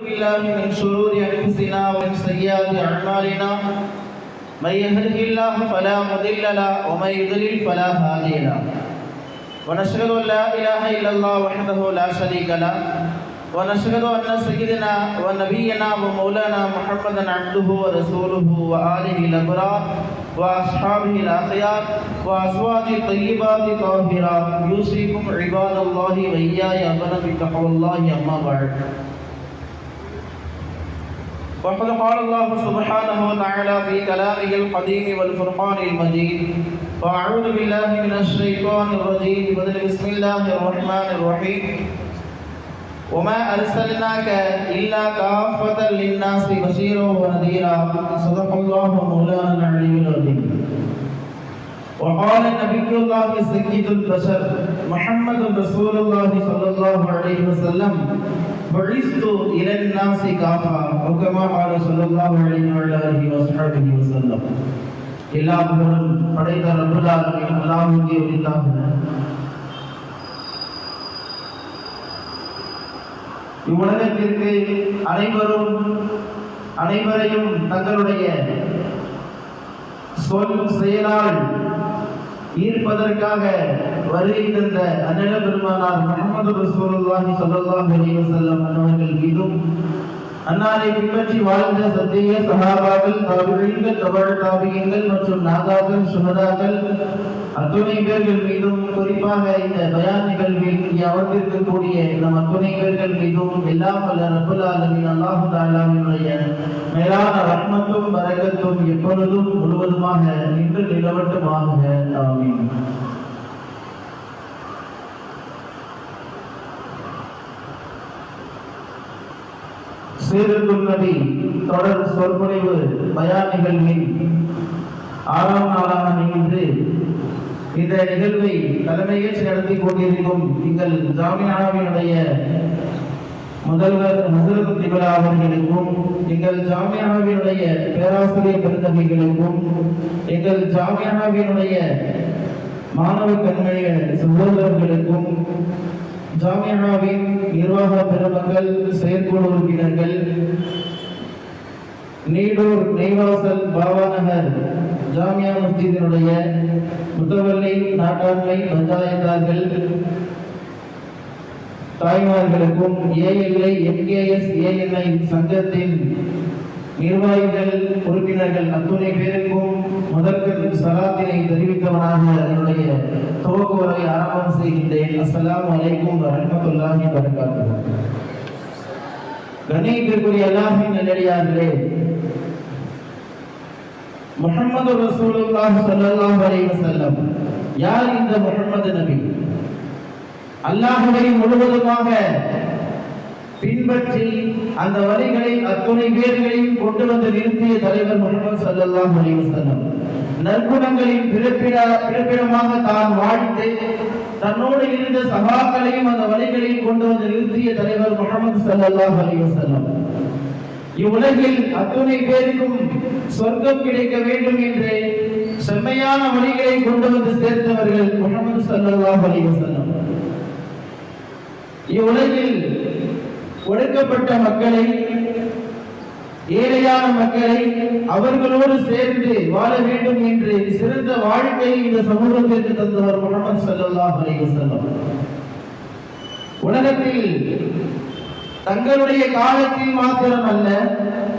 بالله من شرور أنفسنا ومن سيئات أعمالنا. من يهده الله فلا مضل له ومن يضلل فلا هادي له. ونشهد أن لا إله إلا الله وحده لا شريك له. ونشهد أن سيدنا ونبينا ومولانا محمدا عبده ورسوله وآله الأبرار وأصحابه الأخيار وأزواجه الطيبات الطاهرات. يوصيكم عباد الله وإياي أمنا بتقوى الله أما بعد. وقد قال الله سبحانه وتعالى في كلامه القديم والفرقان المجيد وأعوذ بالله من الشيطان الرجيم. بدل بسم الله الرحمن الرحيم. وما أرسلناك إلا كافة للناس بشيرا ونذيرا. صدق الله مولانا العلي العظيم. وقال نبي الله سيد البشر محمد رسول الله صلى الله عليه وسلم புழித்து இலன் நாசி காஃபா முகமா ஆல சொல்லல்லாஹு அலைஹி வஸல்லம் வஸஹபிஹி எல்லா புகழும் படைத்த ரப்பல் ஆலமீன் அல்லாஹ்வுக்கே இவ்வுலகத்திற்கு அனைவரும் அனைவரையும் தங்களுடைய சொல் செயலால் ஈர்ப்பதற்காக வருகை தந்த அண்ணல பெருமானார் முகமது ரசூலுல்லாஹி ஸல்லல்லாஹு அலைஹி வஸல்லம் அவர்கள் மீதும் அன்னாரை பின்பற்றி வாழ்ந்த சத்திய சகாபாக்கள் தாபிகள் தவழ் தாபியங்கள் மற்றும் நாதாக்கள் சுமதாக்கள் அத்துணை பேர்கள் மீதும் குறிப்பாக இந்த பயான் நிகழ்வில் இங்கே அமர்ந்திருக்கக்கூடிய நம் அத்துணை பேர்கள் மீதும் எல்லாம் வல்ல ரப்புல் ஆலமீன் அல்லாஹு தாலாவினுடைய மேலான ரத்மத்தும் வரகத்தும் எப்பொழுதும் முழுவதுமாக நின்று நிலவட்டுமாக ஆமீன். சீருக்கும் நபி தொடர் சொற்பொழிவு பயார் நிகழ்வின் ஆறாம் நாளாக நிகழ்ந்து இந்த நிகழ்வை தலைமையேற்று நடத்தி கொண்டிருக்கும் எங்கள் ஜாமியானாவினுடைய முதல்வர் ஹசரத் திபலா அவர்களுக்கும் எங்கள் ஜாமியானாவினுடைய பேராசிரியர் பெருந்தகைகளுக்கும் எங்கள் ஜாமியானாவினுடைய மாணவ கண்மணிகள் சகோதரர்களுக்கும் ஜாமியாவின் நிர்வாக பெருமக்கள் செயற்குழு உறுப்பினர்கள் நீடூர் நெய்வாசல் பாவாநகர் ஜாமியா மஸ்ஜிதினுடைய முத்தவல்லி நாட்டாண்மை பஞ்சாயத்தார்கள் தாய்மார்களுக்கும் ஏஎல்ஐ எம்கேஎஸ் ஏஎன்ஐ சங்கத்தின் நிர்வாகிகள் உறுப்பினர்கள் அத்துணை பேருக்கும் முதற்க சலாத்தினை தெரிவித்தவனாக என்னுடைய துவக்க உரை ஆரம்பம் செய்கின்றேன். அஸ்லாம் அலைக்கும் வரமத்துல்லாஹி வரகாத்து கணியத்திற்குரிய அல்லாஹின் நல்லடியார்களே முஹம்மது ரசூலுல்லாஹ் ஸல்லல்லாஹு அலைஹி வஸல்லம் யார் இந்த முகமது நபி? அல்லாஹ்வை முழுவதுமாக பின்பற்றி அந்த வழிகளை அத்துணை பேர்களையும் கொண்டு வந்து நிறுத்திய தலைவர் முகமது ஸல்லல்லாஹு அலிவசனம் நற்குணங்களின் பிறப்பிட பிறப்பிடமாக தான் வாழ்ந்து தன்னோடு இருந்த சகாக்களையும் அந்த வழிகளையும் கொண்டு வந்து நிறுத்திய தலைவர் முகமது ஸல்லல்லாஹு அலிவசனம் இவ்வுலகில் அத்துணை பேருக்கும் சொர்க்கம் கிடைக்க வேண்டும் என்று செம்மையான வழிகளை கொண்டு வந்து சேர்த்தவர்கள் முகமது ஸல்லல்லாஹு அலிவசனம் இவ்வுலகில் ஒடுக்கப்பட்ட மக்களை ஏழையான மக்களை அவர்களோடு சேர்ந்து வாழ வேண்டும் என்று சிறந்த வாழ்க்கையை இந்த சமூகத்திற்கு தந்தவர் முகமது சல்லாஹ் அலைஹி உலகத்தில் தங்களுடைய காலத்தில் மாத்திரம் அல்ல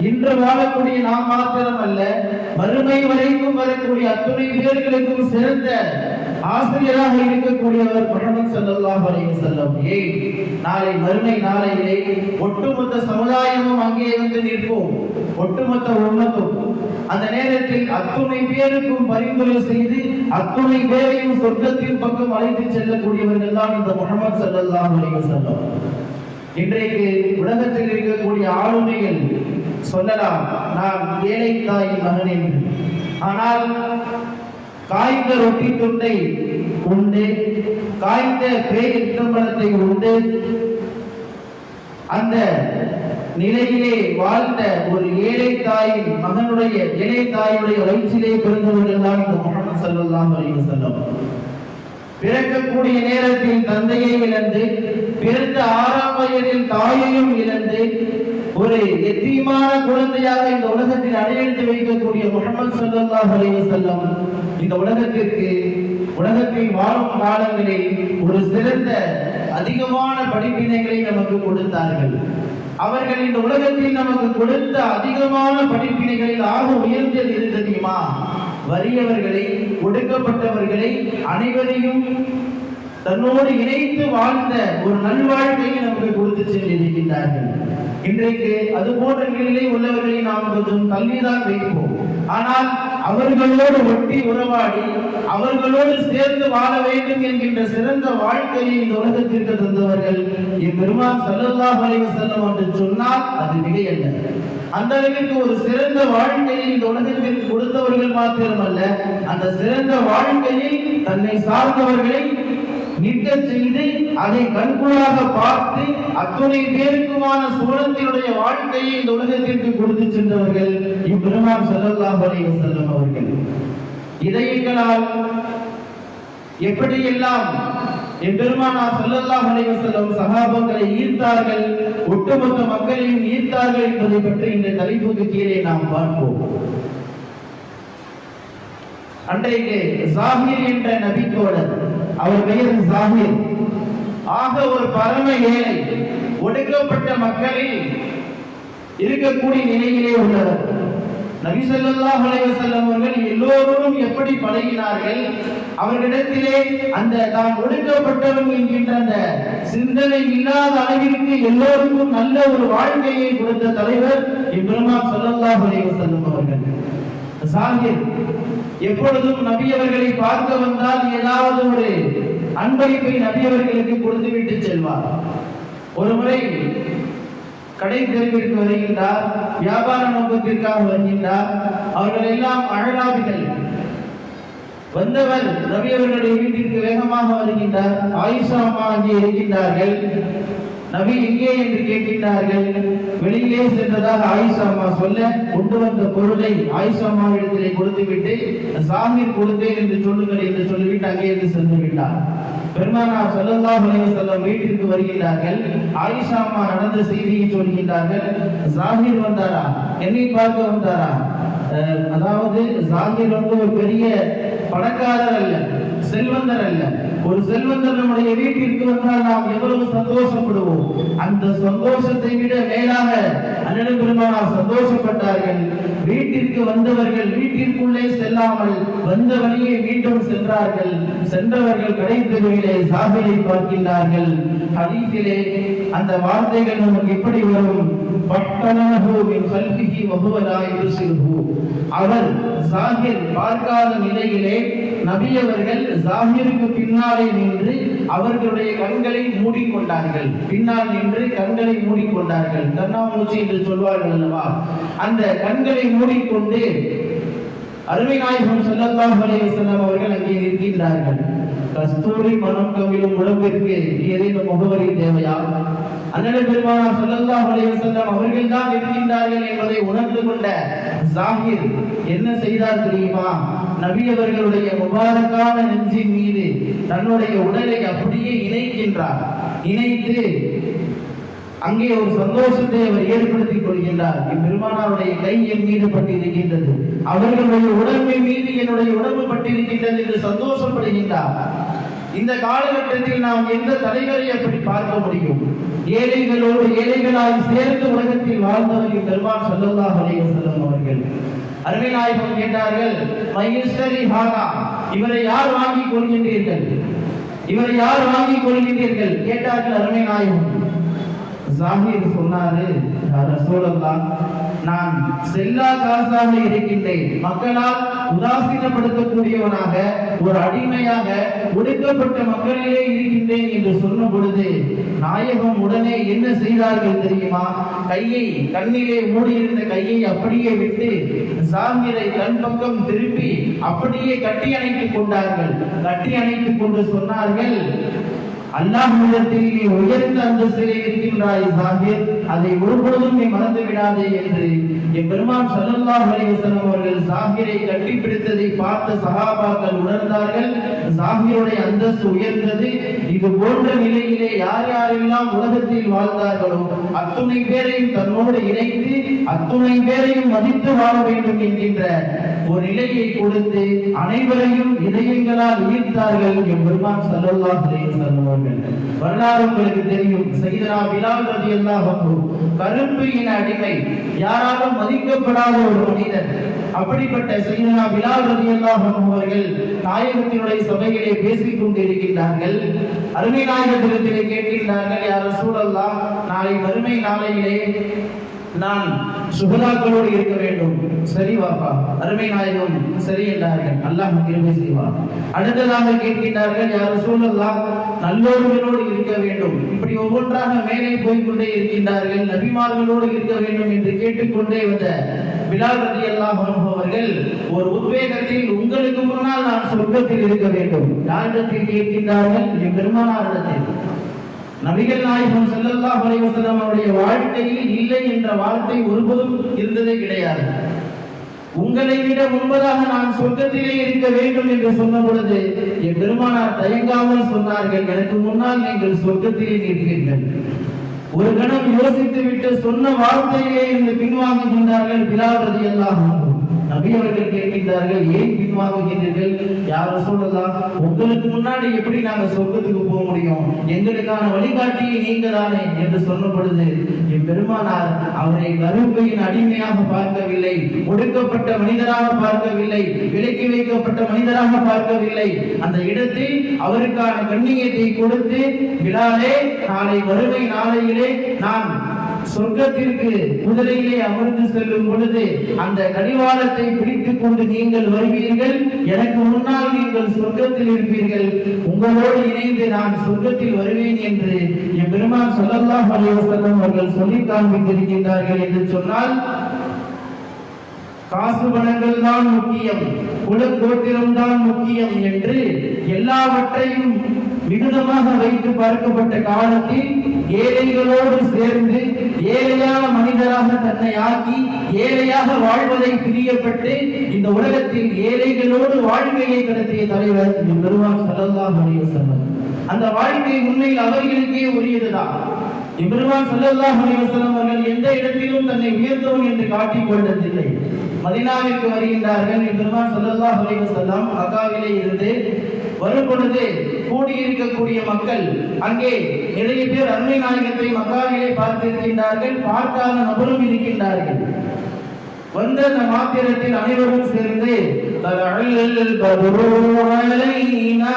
இன்று வாழக்கூடிய நாம் மாத்திரம் அல்ல மறுமை வரைக்கும் வரக்கூடிய அத்துணை பேர்களுக்கும் சிறந்த ஆசிரியராக இருக்கக்கூடியவர் முகமது ஸல்லல்லாஹு அலைஹி செல்லம் ஏய் நாளை மறுமை நாளையிலே ஒட்டுமொத்த சமுதாயமும் அங்கே வந்து நிற்போம். ஒட்டுமொத்த உண்மத்தும் அந்த நேரத்தில் அத்துணை பேருக்கும் பரிந்துரை செய்து அத்துணை பேரையும் சொர்க்கத்தின் பக்கம் அழைத்து செல்லக்கூடியவர்கள் தான் இந்த முகமது ஸல்லல்லாஹு அலைஹி செல்லம் இன்றைக்கு உலகத்தில் இருக்கக்கூடிய ஆளுமைகள் சொல்லலாம் நான் ஏழை தாயின் மகன் என்று. ஆனால் காய்ந்த ரொட்டி துண்டை உண்டு காய்ந்த பேய் விளம்பரத்தை உண்டு. அந்த நிலையிலே வாழ்ந்த ஒரு ஏழை தாயின் மகனுடைய ஏழை தாயுடைய வயிற்றிலே பிறந்தவர்கள்தான் இந்த முகமது ஸல்லல்லாஹு அலைஹி வஸல்லம். பிறக்கக்கூடிய நேரத்தில் தந்தையை இழந்து பிறந்த ஆறாம் வயதில் தாயையும் இழந்து ஒரு எத்தீமான குழந்தையாக இந்த உலகத்தில் அடையெடுத்து வைக்கக்கூடிய முகமது சல்லா அலைஹி செல்லம் இந்த உலகத்திற்கு உலகத்தில் வாழும் காலங்களில் ஒரு சிறந்த அதிகமான படிப்பினைகளை நமக்கு கொடுத்தார்கள். அவர்கள் இந்த உலகத்தில் நமக்கு கொடுத்த அதிகமான படிப்பினைகளில் ஆக உயர்ந்தது எது தெரியுமா? வறியவர்களை ஒடுக்கப்பட்டவர்களை அனைவரையும் தன்னோடு இணைத்து வாழ்ந்த ஒரு நல்வாழ்க்கையை நமக்கு கொடுத்து சென்றிருக்கின்றார்கள். இன்றைக்கு அது போன்ற நிலையிலே உள்ளவர்களை நாம் கொஞ்சம் தள்ளிதான் வைப்போம். ஆனால் அவர்களோடு ஒட்டி உறவாடி அவர்களோடு சேர்ந்து வாழ வேண்டும் என்கின்ற சிறந்த வாழ்க்கையை இந்த உலகத்திற்கு தந்தவர்கள் இப்பெருமான் ஸல்லல்லாஹு அலைஹி செல்லும் என்று சொன்னால் அது மிகையல்ல அந்த அளவிற்கு ஒரு சிறந்த வாழ்க்கையை இந்த உலகத்திற்கு கொடுத்தவர்கள் மாத்திரமல்ல அந்த சிறந்த வாழ்க்கையில் தன்னை சார்ந்தவர்களை நிற்க செய்து அதை கண்கூடாக பார்த்து அத்துணை பேருக்குமான சுவனத்தினுடைய வாழ்க்கையை இந்த உலகத்திற்கு கொடுத்து சென்றவர்கள் இப்பெருமான் செல்லலாம் அலைஹி செல்லும் அவர்கள். இதயங்களால் எப்படியெல்லாம் எம்பெருமானா ஸல்லல்லாஹு அலைஹி செல்லும் சகாபங்களை ஈர்த்தார்கள் ஒட்டுமொத்த மக்களையும் ஈர்த்தார்கள் என்பதை பற்றி இந்த தலைப்புக்கு கீழே நாம் பார்ப்போம். அன்றைக்கு ஜாகிர் என்ற நபிக்கோட அவர் பெயர் ஜாகிர் ஆக ஒரு பரம ஏழை ஒடுக்கப்பட்ட மக்களில் இருக்கக்கூடிய நிலையிலே உள்ளவர். நபி ஸல்லல்லாஹு அலைஹி வஸல்லம் அவர்கள் எல்லோரும் எப்படி பழகினார்கள்? அவர்களிடத்திலே அந்த தான் ஒடுக்கப்பட்டவன் என்கின்ற அந்த சிந்தனை இல்லாத அளவிற்கு எல்லோருக்கும் நல்ல ஒரு வாழ்க்கையை கொடுத்த தலைவர் இப்ரமா ஸல்லல்லாஹு அலைஹி வஸல்லம் அவர்கள். சாகிர் எப்பொழுதும் நபியவர்களை பார்க்க வந்தால் ஏதாவது ஒரு அன்பளிப்பை நபியவர்களுக்கு கொடுத்துவிட்டு செல்வார். ஒரு முறை கடை தெருவிற்கு வருகின்றார் வியாபார நோக்கத்திற்காக வருகின்றார். அவர்கள் எல்லாம் அழகாவிகள் வந்தவர் நபி அவர்களுடைய வீட்டிற்கு வேகமாக வருகின்றார் ஆயிஷா அம்மா அங்கே இருக்கின்றார்கள். நபி எங்கே என்று கேட்கின்றார்கள்? வெளியிலே சென்றதாக ஆயிஷா அம்மா சொல்ல கொண்டு வந்த பொருளை ஆயிஷா அம்மாவிடத்திலே கொடுத்துவிட்டு சாமீர் கொடுத்தேன் என்று சொல்லுங்கள் என்று சொல்லிவிட்டு அங்கே இருந்து சென்று விட்டார். பெருமானா சொல்லல்லா அலைஹி வீட்டிற்கு வருகிறார்கள் ஆயிஷா அம்மா நடந்த செய்தியை சொல்கின்றார்கள். ஜாகிர் வந்தாரா? என்னை பார்க்க வந்தாரா? அதாவது ஜாகிர் வந்து ஒரு பெரிய பணக்காரர் அல்ல செல்வந்தர் அல்ல. ஒரு செல்வந்தர் நம்முடைய வீட்டிற்கு வந்தால் நாம் எவ்வளவு சந்தோஷப்படுவோம்? அந்த சந்தோஷத்தை விட மேலாக அண்ணன் பெருமானார் சந்தோஷப்பட்டார்கள். வீட்டிற்கு வந்தவர்கள் வீட்டிற்குள்ளே செல்லாமல் வந்த வழியே மீண்டும் சென்றார்கள். சென்றவர்கள் கடை தெருவிலே பார்க்கின்றார்கள். ஹரீஃபிலே அந்த வார்த்தைகள் நமக்கு எப்படி வரும்? பட்டனஹு மின் கல்பிஹி வஹுவ லா யுசிருஹு அவர் ஜாகிர் பார்க்காத நிலையிலே நபி அவர்கள் ஜாகிருக்கு பின்னாலே நின்று அவர்களுடைய கண்களை மூடிக்கொண்டார்கள். பின்னால் நின்று கண்களை மூடிக்கொண்டார்கள். கண்ணாமூச்சி என்று சொல்வார்கள் அல்லவா? அந்த கண்களை மூடிக்கொண்டு அருமை நாயகம் ஸல்லல்லாஹு அலைஹி வஸல்லம் அவர்கள் அங்கே இருக்கின்றார்கள் கஸ்தூரி மனம் கவிழும் உடம்பிற்கு ஏதேனும் முகவரி தேவையா? அண்ணன் பெருமானா ஸல்லல்லாஹு அலைஹி வஸல்லம் அவர்கள் தான் இருக்கின்றார்கள் என்பதை உணர்ந்து கொண்ட ஜாகிர் என்ன செய்தார் தெரியுமா? நபி அவர்களுடைய முபாரக்கான நெஞ்சின் மீது தன்னுடைய உடலை அப்படியே இணைக்கின்றார். இணைத்து அங்கே ஒரு சந்தோஷத்தை அவர் ஏற்படுத்திக் கொள்கின்றார். பெருமானாருடைய கை என் மீது பட்டிருக்கின்றது. அவர்களுடைய உடம்பை மீது என்னுடைய உடம்பு பட்டிருக்கின்றது என்று சந்தோஷப்படுகின்றார். இந்த காலகட்டத்தில் நாம் எந்த தலைவரை அப்படி பார்க்க முடியும்? ஏழைகளோடு ஏழைகளாய் சேர்ந்து உலகத்தில் வாழ்ந்தவர்கள் பெருமான் ஸல்லல்லாஹு அலைஹி செல்லும் அவர்கள். அருமைநாயகம் கேட்டார்கள் மகேஸ்வரி ஹாகா இவரை யார் வாங்கிக் கொள்கின்றீர்கள்? இவரை யார் வாங்கிக் கொள்கின்றீர்கள்? கேட்டார்கள் அருமைநாயகம் ஜாகிர் சொன்னாரு "யா நான் செல்லா காசாக இருக்கின்றேன். மக்களால் உதாசீனப்படுத்தக்கூடியவனாக ஒரு அடிமையாக ஒடுக்கப்பட்ட மக்களிலே இருக்கின்றேன் என்று சொன்ன பொழுது நாயகம் உடனே என்ன செய்தார்கள் தெரியுமா? கையை கண்ணிலே மூடியிருந்த கையை அப்படியே விட்டு சாமியரை கண் பக்கம் திருப்பி அப்படியே கட்டி அணைத்துக் கொண்டார்கள். கட்டி அணைத்துக் கொண்டு சொன்னார்கள் அல்லாஹ்விடத்தில் நீ உயர்ந்த அந்தஸ்திலே இருக்கின்றாய் சாஹிப். அதை ஒருபொழுதும் நீ மறந்து விடாதே என்று என் பெருமான் ஸல்லல்லாஹு அலைஹி அவர்கள் சாஹிரை கட்டிப்பிடித்ததை பார்த்த சகாபாக்கள் உணர்ந்தார்கள். சாஹிருடைய அந்தஸ்து உயர்ந்தது. இது போன்ற நிலையிலே யார் யாரெல்லாம் உலகத்தில் வாழ்ந்தார்களோ அத்துணை பேரையும் தன்னோடு இணைத்து அத்துணை பேரையும் மதித்து வாழ வேண்டும் என்கின்ற ஒரு நிலையை கொடுத்து அனைவரையும் இதயங்களால் ஈர்த்தார்கள் என் பெருமான் ஸல்லல்லாஹு அலைஹி வரலாறு உங்களுக்கு தெரியும். சைதரா பிலால் ரலியல்லாஹு எல்லாம் கருப்பு இன அடிமை யாராலும் மதிக்கப்படாத ஒரு மனிதர் அப்படிப்பட்ட சையதனா பிலால் ரலியல்லாஹு எல்லாம் அவர்கள் நாயகத்தினுடைய சபையிலே பேசிக் கொண்டிருக்கின்றார்கள். அருமை நாயகத்திலே கேட்கின்றார்கள் யார் சூழல்லாம் நாளை வறுமை நாளையிலே நான் சுகதாக்களோடு இருக்க வேண்டும். சரி வாப்பா அருமை நாயகம் சரி என்றார்கள். அல்லாஹ் கிருபை செய்வார். அடுத்ததாக கேட்கின்றார்கள் யாரும் சூழல்லாம் நல்லோர்களோடு இருக்க வேண்டும். இப்படி ஒவ்வொன்றாக மேலே போய்கொண்டே இருக்கின்றார்கள். நபிமார்களோடு இருக்க வேண்டும் என்று கேட்டுக்கொண்டே வந்த பிலால் ரதி அல்லாஹ் அவர்கள் ஒரு உத்வேகத்தில் உங்களுக்கு முன்னால் நான் சொர்க்கத்தில் இருக்க வேண்டும். யாரிடத்தில் கேட்கின்றார்கள்? என் பெருமானாரிடத்தில். நபிகள் நாயகம் செல்லல்லா அலைஹி அவருடைய வாழ்க்கையில் இல்லை என்ற வார்த்தை ஒருபோதும் இருந்ததே கிடையாது. உங்களை விட முன்பதாக நான் சொர்க்கத்திலே இருக்க வேண்டும் என்று சொன்ன பொழுது என் பெருமானார் தயங்காமல் சொன்னார்கள் எனக்கு முன்னால் நீங்கள் சொர்க்கத்திலே நிற்பீர்கள். ஒரு கணம் யோசித்து விட்டு சொன்ன வார்த்தையிலே இருந்து பின்வாங்குகின்றார்கள் பிலால் ரலியல்லாஹு எல்லாம் நபியவர்கள் கேட்கின்றார்கள் ஏன் பின்வாங்குகின்றீர்கள் யார் சொல்லலாம் உங்களுக்கு முன்னாடி எப்படி நாங்க சொர்க்கத்துக்கு போக முடியும்? எங்களுக்கான வழிகாட்டியை நீங்க தானே என்று சொன்ன பொழுது என் பெருமானார் அவரை கருப்பையின் அடிமையாக பார்க்கவில்லை ஒடுக்கப்பட்ட மனிதராக பார்க்கவில்லை விலக்கி வைக்கப்பட்ட மனிதராக பார்க்கவில்லை. அந்த இடத்தில் அவருக்கான கண்ணியத்தை கொடுத்து விழாலே நாளை வறுமை நாளையிலே நான் சொர்க்கத்திற்கு குதிரையிலே அமர்ந்து செல்லும் பொழுது அந்த கடிவாளத்தை பிடித்துக் கொண்டு நீங்கள் வருவீர்கள் எனக்கு முன்னால் நீங்கள் சொர்க்கத்தில் இருப்பீர்கள். உங்களோடு இணைந்து நான் சொர்க்கத்தில் வருவேன் என்று என் பெருமான் ஸல்லல்லாஹு அவர்கள் சொல்லி காண்பித்திருக்கின்றார்கள் என்று சொன்னால் காசு பணங்கள் தான் முக்கியம் குலக்கோத்திரம் தான் முக்கியம் என்று எல்லாவற்றையும் மிகுதமாக வைத்து பார்க்கப்பட்ட காலத்தில் ஏழைகளோடு சேர்ந்து ஏழையான மனிதராக தன்னை ஆக்கி ஏழையாக வாழ்வதை பிரியப்பட்டு இந்த உலகத்தில் ஏழைகளோடு வாழ்க்கையை கடத்திய தலைவர் பெருமான் ஸல்லல்லாஹு அலைஹி அந்த வாழ்க்கை உண்மையில் அவர்களுக்கே உரியதுதான். இப்ருமான் ஸல்லல்லாஹு அலைஹி அவர்கள் எந்த இடத்திலும் தன்னை உயர்ந்தவன் என்று காட்டிக் கொண்டதில்லை. மதினாவிற்கு வருகின்றார்கள். இப்ருமான் ஸல்லல்லாஹு அலைஹி அக்காவிலே மக்காவிலே இருந்து வரும் பொழுது கூடியிருக்கக்கூடிய மக்கள் அங்கே நிறைய பேர் அருமை நாயகத்தை மக்காவிலே பார்த்திருக்கின்றார்கள் பார்க்காத நபரும் இருக்கின்றார்கள் வந்த அந்த மாத்திரத்தில் அனைவரும் சேர்ந்து தலஅல் பத்ரு அலைனா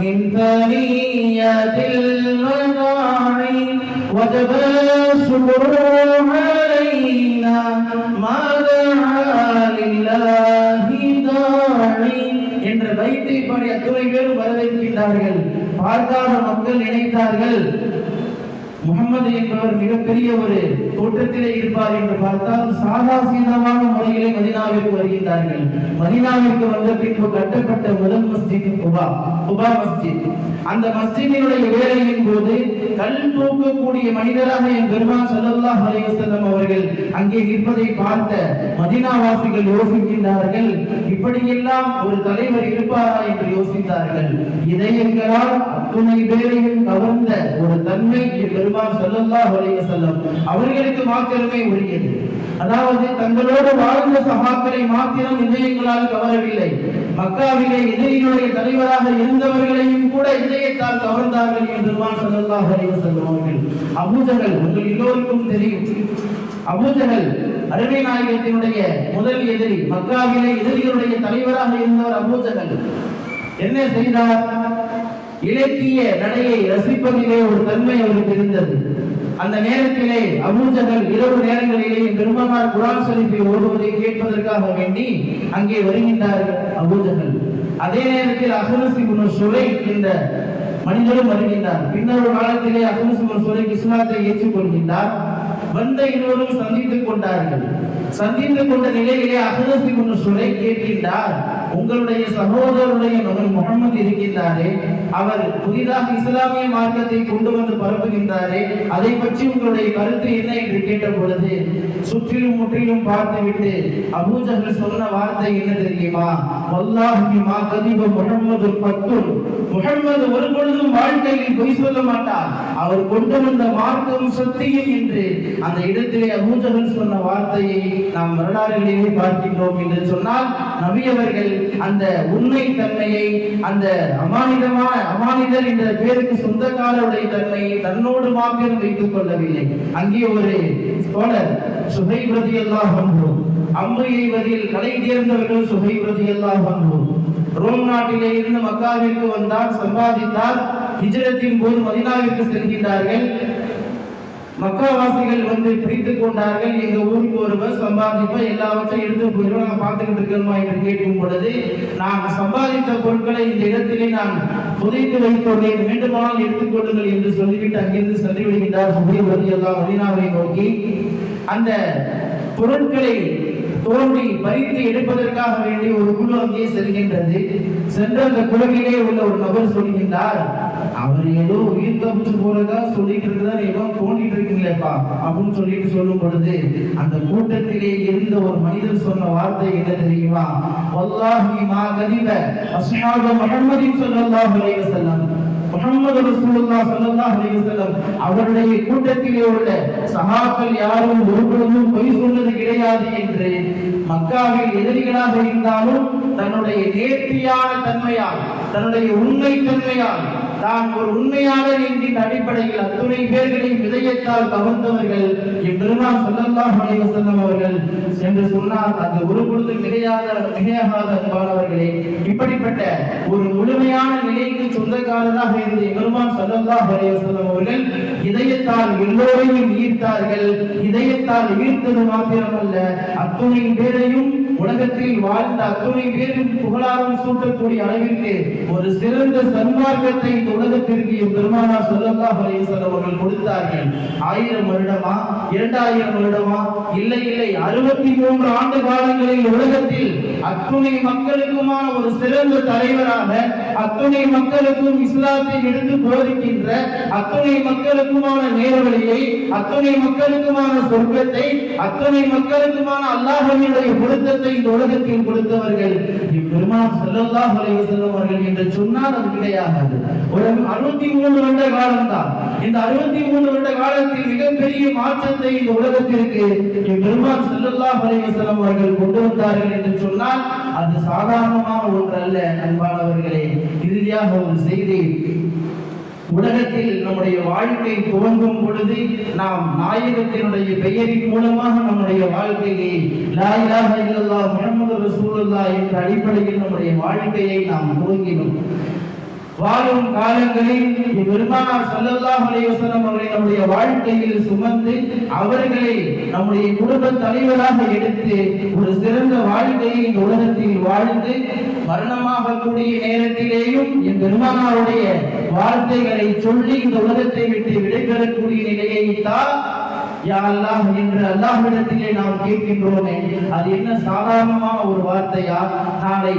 மின் தனியத்தில் வதாஇ وجب الشكر علينا ما دعا لله داعي என்ற பைத்தை பாடி அத்துணை பேரும் வரவேற்கின்றார்கள். பார்க்காத மக்கள் நினைத்தார்கள். முகமது என்பவர் மிகப்பெரிய ஒரு தோட்டத்திலே இருப்பார் என்று பார்த்தால் சாதா சீதமான முறையிலே மதினாவிற்கு வருகின்றார்கள். மதினாவிற்கு வந்த பின்பு கட்டப்பட்ட முதல் மஸ்ஜித் குபா குபா மஸ்ஜித். அந்த மஸ்ஜிதினுடைய வேலையின் போது கல் தூக்கக்கூடிய மனிதராக என் பெருமான் ஸல்லல்லாஹு அலைஹி அவர்கள் அங்கே நிற்பதை பார்த்த மதினாவாசிகள் யோசிக்கின்றார்கள். இப்படியெல்லாம் ஒரு தலைவர் இருப்பாரா என்று யோசித்தார்கள். இதயங்களால் அத்துணை பேரையும் கவர்ந்த ஒரு தன்மை என் பெருமான் ஸல்லல்லாஹு அலைஹி அவர்கள் அவர்களுக்கு மாத்திரமே உரியது. அதாவது தங்களோடு வாழ்ந்த சகாக்களை மாத்திரம் இதயங்களால் கவரவில்லை. மக்காவிலே இதயினுடைய தலைவராக இருந்தவர்களையும் கூட இதயத்தால் கவர்ந்தார்கள் என்று பெருமான் ஸல்லல்லாஹு அவர்கள் உங்கள் எல்லோருக்கும் தெரியும். அபூஜர்கள் அருமை நாயகத்தினுடைய முதல் எதிரி மக்காவிலே எதிரிகளுடைய தலைவராக இருந்தவர் அபூஜர்கள் என்ன செய்தார்? இலக்கிய நடையை ரசிப்பதிலே ஒரு தன்மை அவருக்கு இருந்தது. அந்த நேரத்திலே அபூஜகல் இரவு நேரங்களிலே பெருமானார் குரான் சலிப்பை ஓடுவதை கேட்பதற்காக வேண்டி அங்கே வருகின்றார்கள் அபூஜகல் அதே நேரத்தில் அஹ்னஸ் இப்னு சுலை இந்த மனிதரும் வருகின்றார். பின்னர் ஒரு காலத்திலே அஹ்னஸ் இப்னு சுலை இஸ்லாத்தை ஏற்றுக்கொள்கின்றார். வந்த இருவரும் சந்தித்துக் கொண்டார்கள். சந்தித்துக் கொண்ட நிலையிலே அஹ்னஸ் இப்னு சுலை கேட்கின்றார் உங்களுடைய சகோதரருடைய மகன் முகமது இருக்கின்றாரே அவர் புதிதாக இஸ்லாமிய மார்க்கத்தை கொண்டு வந்து பரப்புகின்றாரே அதை பற்றி உங்களுடைய கருத்து என்ன என்று கேட்ட பொழுது சுற்றிலும் முற்றிலும் பார்த்துவிட்டு அபூஜஹல் சொன்ன வார்த்தை என்ன தெரியுமா? வல்லாஹி கதிப முகமது பத்து முகமது ஒரு பொழுதும் வாழ்க்கையில் பொய் சொல்ல மாட்டார். அவர் கொண்டு வந்த மார்க்கம் சத்தியம் என்று அந்த இடத்திலே அபூஜகர் சொன்ன வார்த்தையை நாம் வரலாறுகளிலே பார்க்கின்றோம் என்று சொன்னால் நபியவர்கள் அந்த உண்மை தன்மையை அந்த அமானிதமான அமானிதர் என்ற பேருக்கு சொந்தக்காரருடைய தன்மையை தன்னோடு மாத்திரம் வைத்துக் கொள்ளவில்லை. அங்கே ஒரு தோழர் சுகை பிரதி எல்லாம் வந்தோம் அம்பு எய்வதில் கலை தேர்ந்தவர்கள் சுகை பிரதி எல்லாம் வந்தோம் ரோம் நாட்டிலே இருந்து மக்காவிற்கு வந்தார் சம்பாதித்தார். ஹிஜரத்தின் போது மதினாவிற்கு செல்கின்றார்கள். மக்காவாசிகள் வந்து பிரித்துக் கொண்டார்கள். எங்க ஊருக்கு ஒருவர் சம்பாதிப்ப எல்லாவற்றையும் எடுத்து போயிடும் நாங்க பார்த்துக்கிட்டு இருக்கோமா என்று கேட்கும் பொழுது நான் சம்பாதித்த பொருட்களை இந்த இடத்திலே நான் புதைத்து வைத்துள்ளேன். வேண்டுமானால் எடுத்துக்கொள்ளுங்கள் என்று சொல்லிவிட்டு அங்கிருந்து சென்று விடுகின்றார் சுபை எல்லாம் மதினாவை நோக்கி அந்த பொருட்களை தோண்டி பறித்து எடுப்பதற்காக வேண்டி ஒரு குழு அங்கே செல்கின்றது. சென்ற அந்த குழுவிலே உள்ள ஒரு நபர் சொல்கின்றார் அவர் ஏதோ உயிர் தப்பிச்சு போறதா சொல்லிட்டு இருக்கிறதா ஏதோ தோண்டிட்டு இருக்கீங்களேப்பா அப்படின்னு சொல்லிட்டு சொல்லும் பொழுது அந்த கூட்டத்திலே இருந்த ஒரு மனிதர் சொன்ன வார்த்தை என்ன தெரியுமா? வல்லாஹி மா கதிப அஸ்ஹாபு முஹம்மதின் ஸல்லல்லாஹு அலைஹி வஸல்லம். முகமது ரசூலுல்லாஹ் ஸல்லல்லாஹு அலைஹி வஸல்லம் அவருடைய கூட்டத்திலே உள்ள சஹாக்கள் யாரும் ஒருபொழுதும் பொய் சொன்னது கிடையாது என்று மக்காவில் எதிரிகளாக இருந்தாலும் தன்னுடைய நேர்த்தியான தன்மையால் தன்னுடைய உண்மை தன்மையால் தான் ஒரு உண்மையாளர் என்கின்ற அடிப்படையில் அத்துணை பேர்களையும் விதயத்தால் கவர்ந்தவர்கள் எம்பெருமான் சொல்லலாம் அலைஹி வஸல்லம் அவர்கள் என்று சொன்னால் அது ஒரு பொழுது மிகையாத மிகையாகாத பாடவர்களே இப்படிப்பட்ட ஒரு முழுமையான நிலைக்கு சொந்தக்காரராக இருந்த எம்பெருமான் சொல்லலாம் அலைஹி அவர்கள் இதயத்தால் எல்லோரையும் ஈர்த்தார்கள். இதயத்தால் ஈர்த்தது மாத்திரமல்ல அத்துணை பேரையும் உலகத்தில் வாழ்ந்த அத்துணை பேரும் புகழாரம் சூட்டக்கூடிய அளவிற்கு ஒரு சிறந்த சன்மார்க்கத்தை இந்த உலகத்திற்கு பெருமானார் ஸல்லல்லாஹு அலைஹி அவர்கள் கொடுத்தார்கள். ஆயிரம் வருடமா? இரண்டாயிரம் வருடமா? இல்லை இல்லை. அறுபத்தி மூன்று ஆண்டு காலங்களில் உலகத்தில் அத்துணை மக்களுக்குமான ஒரு சிறந்த தலைவராக அத்துணை மக்களுக்கும் இஸ்லாத்தை எடுத்து போதிக்கின்ற அத்துணை மக்களுக்குமான நேர்வழியை அத்துணை மக்களுக்குமான சொர்க்கத்தை அத்துணை மக்களுக்குமான அல்லாஹனுடைய பொருத்தத்தை இந்த உலகத்தில் கொடுத்தவர்கள் இப்பெருமான் ஸல்லல்லாஹு அலைஹி செல்வர்கள் என்று சொன்னால் அது கிடையாது. ஒரு அறுபத்தி மூணு வருட காலம் தான் இந்த அறுபத்தி மூணு வருட காலத்தில் மிகப்பெரிய மாற்றத்தை இந்த உலகத்திற்கு இப்பெருமான் ஸல்லல்லாஹு அலைஹி வஸல்லம் அவர்கள் கொண்டு வந்தார்கள் என்று சொன்னால் அது சாதாரணமான ஒன்று அல்ல அன்பானவர்களே. இறுதியாக ஒரு செய்தி உலகத்தில் நம்முடைய வாழ்க்கை துவங்கும் பொழுது நாம் நாயகத்தினுடைய பெயரின் மூலமாக நம்முடைய வாழ்க்கையை லா இலாஹ இல்லல்லாஹ் முஹம்மது என்ற அடிப்படையில் நம்முடைய வாழ்க்கையை நாம் துவங்கினோம். வாழும் காலங்களில் பெருமானார் சல்லல்லாஹ் அலைவசனம் அவர்களை நம்முடைய வாழ்க்கையில் சுமந்து அவர்களை நம்முடைய குடும்ப தலைவராக எடுத்து ஒரு சிறந்த வாழ்க்கையை இந்த உலகத்தில் வாழ்ந்து மரணமாக கூடிய நேரத்திலேயும் என் பெருமானாருடைய வார்த்தைகளை சொல்லி இந்த உலகத்தை விட்டு விடைபெறக்கூடிய நிலையை தான் யா அல்லாஹ் என்று அல்லாஹ்விடத்திலே நாம் கேட்கின்றோமே அது என்ன சாதாரணமான ஒரு வார்த்தையா? நாளை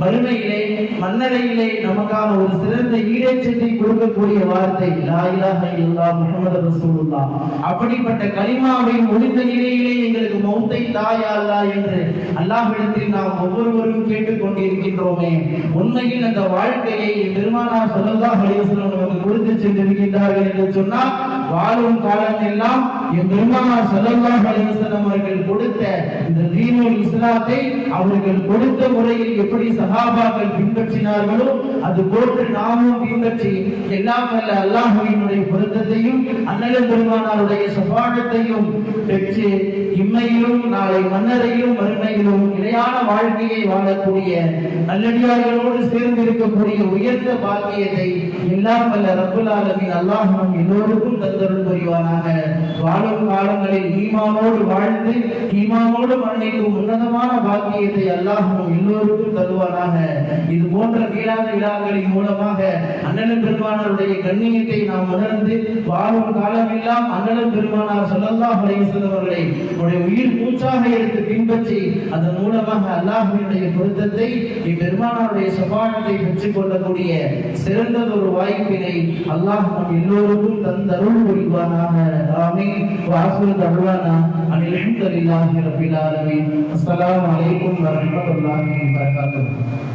வறுமையிலே மன்னரையிலே நமக்கான ஒரு சிறந்த ஈடேற்றத்தை கொடுக்கக்கூடிய வார்த்தை லா இலாஹ இல்லல்லாஹ் முஹம்மது ரசூலுல்லாஹ். அப்படிப்பட்ட கலிமாவை முடிந்த நிலையிலே எங்களுக்கு மௌத்தை தாயா அல்லா என்று அல்லாஹ்விடத்தில் நாம் ஒவ்வொருவரும் கேட்டுக்கொண்டிருக்கின்றோமே. உண்மையில் அந்த வாழ்க்கையை பெருமானார் ஸல்லல்லாஹு அலைஹி வஸல்லம் நமக்கு கொடுத்து சென்றிருக்கின்றார்கள் என்று சொன்னால் வாழும் காலம் எல்லாம் என் பெருமானார் ஸல்லல்லாஹு அலைஹி வஸல்லம் அவர்கள் கொடுத்த இந்த தீனுல் இஸ்லாத்தை அவர்கள் கொடுத்த முறையில் எப்படி சஹாபாக்கள் பின்பற்றினார்களோ அது போன்று நாமும் பின்பற்றி எல்லாம் வல்ல அல்லாஹ்வினுடைய பொருத்தத்தையும் அண்ணல் பெருமானாருடைய சபாடத்தையும் பெற்று இம்மையிலும் நாளை மன்னரையிலும் மறுமையிலும் நிலையான வாழ்க்கையை வாழக்கூடிய நல்லடியார்களோடு சேர்ந்து இருக்கக்கூடிய உயர்ந்த பாக்கியத்தை எல்லாம் வல்ல ரப்புல் ஆலமீன் எல்லோருக்கும் தந்தருள் புரிவானாக. வாழும் காலங்களில் ஈமானோடு வாழ்ந்து ஈமானோடு மரணிக்கும் உன்னதமான பாக்கியத்தை அல்லாஹும் எல்லோருக்கும் தருவானாக. இது போன்ற வீராத விழாக்களின் மூலமாக அண்ணன் பெருமானாருடைய கண்ணியத்தை நாம் உணர்ந்து வாழும் காலமெல்லாம் அண்ணன் பெருமானார் சொல்லல்லாஹ் அவர்களை உடைய உயிர் மூச்சாக எடுத்து பின்பற்றி அதன் மூலமாக அல்லாஹுவினுடைய பொருத்தத்தை இப்பெருமானாருடைய சபானத்தை பெற்றுக் கொள்ளக்கூடிய சிறந்ததொரு வாய்ப்பினை அல்லாஹ் நம் எல்லோருக்கும் தந்தருள் புரிவானாக ஆமீன். வாசல் தருவானா அனில் அல்ஹம்துலில்லாஹி ரப்பில் ஆலமீன். அஸ்ஸலாமு அலைக்கும் வரஹ்மத்துல்லாஹி வபரகாத்துஹு.